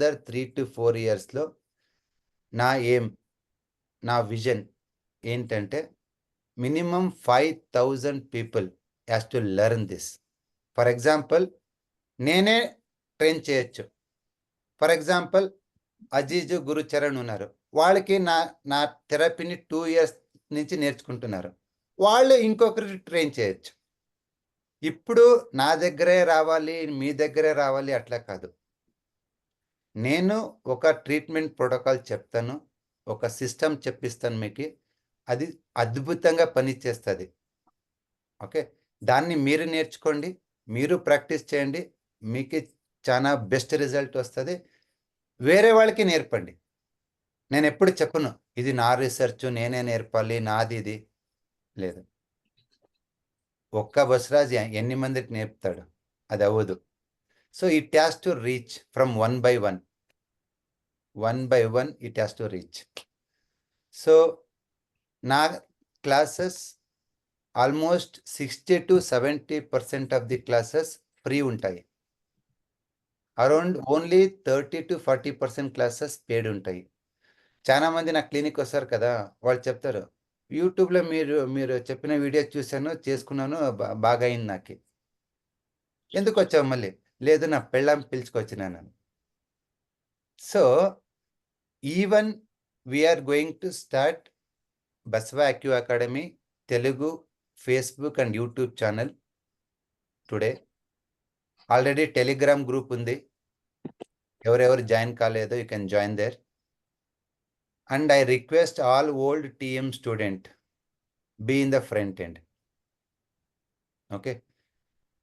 Other three to four ఇయర్స్లో నా ఏం నా విజన్ ఏంటంటే minimum five thousand people has to learn this for example నేనే ట్రైన్ చేయొచ్చు. ఫర్ ఎగ్జాంపుల్ అజీజు గురుచరణ్ ఉన్నారు. వాళ్ళకి నా నా థెరపీని టూ ఇయర్స్ నుంచి నేర్చుకుంటున్నారు. వాళ్ళు ఇంకొకరికి ట్రైన్ చేయొచ్చు. ఇప్పుడు నా దగ్గరే రావాలి మీ దగ్గరే రావాలి అట్లా కాదు. నేను ఒక ట్రీట్మెంట్ ప్రోటోకాల్ చెప్తాను ఒక సిస్టమ్ చెప్పిస్తాను మీకు అది అద్భుతంగా పనిచేస్తుంది. ఓకే? దాన్ని మీరు నేర్చుకోండి మీరు ప్రాక్టీస్ చేయండి మీకు చాలా బెస్ట్ రిజల్ట్ వస్తుంది. వేరే వాళ్ళకి నేర్పండి. నేను ఎప్పుడు చెప్పను ఇది నా రీసెర్చ్ నేనే నేర్పాలి నాది ఇది. లేదు. ఒక్క బస్రాజ్ ఎన్ని మందికి నేర్పుతాడు? అది అవ్వదు. So it has to reach from one by one one by one it has to reach so నా classes almost sixty to seventy percent of the classes free ఉంటాయి around only thirty to forty percent classes paid ఉంటాయి చాలా మంది నా clinic వస్తారు కదా వాళ్ళు చెప్తారు యూట్యూబ్లో మీరు మీరు చెప్పిన వీడియో చూశాను చేసుకున్నాను బాగా అయింది నాకు ఎందుకు వచ్చావు మళ్ళీ లేదు నా పెళ్ళాం పిలుచుకొచ్చినాను so even we're going to start Baswa అక్యూ academy Telugu Facebook and YouTube channel today. Already Telegram group ఉంది. ఎవరెవరు join కాలేదో you can join there. And I request all old TM student be in the front end. Okay?